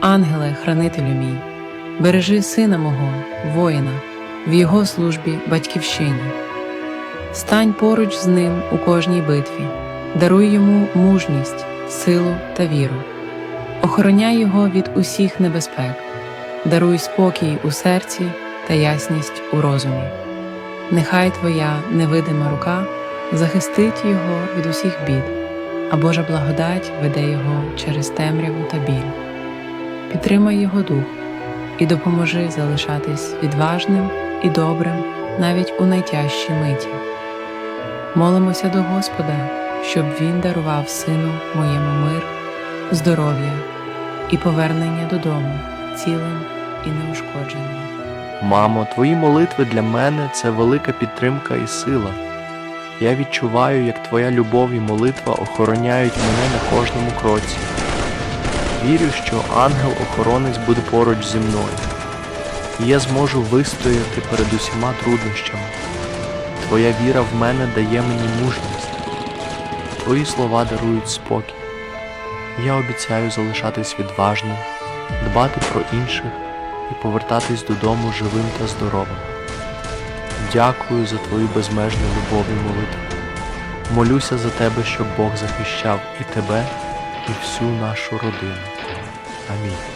Ангеле, хранителю мій, бережи сина мого, воїна, в його службі батьківщині. Стань поруч з ним у кожній битві, даруй йому мужність, силу та віру. Охороняй його від усіх небезпек, даруй спокій у серці та ясність у розумі. Нехай Твоя невидима рука захистить його від усіх бід, а Божа благодать веде його через темряву та біль. Підтримай його дух і допоможи залишатись відважним і добрим навіть у найтяжчі миті. Молимося до Господа, щоб Він дарував сину моєму мир, здоров'я і повернення додому цілим і неушкодженим. Мамо, твої молитви для мене це велика підтримка і сила. Я відчуваю, як твоя любов і молитва охороняють мене на кожному кроці. Вірю, що ангел-охоронець буде поруч зі мною, і я зможу вистояти перед усіма труднощами. Твоя віра в мене дає мені мужність. Твої слова дарують спокій. Я обіцяю залишатись відважним, дбати про інших і повертатись додому живим та здоровим. Дякую за твою безмежну любов і молитву. Молюся за тебе, щоб Бог захищав і тебе, і всю нашу родину. Амінь.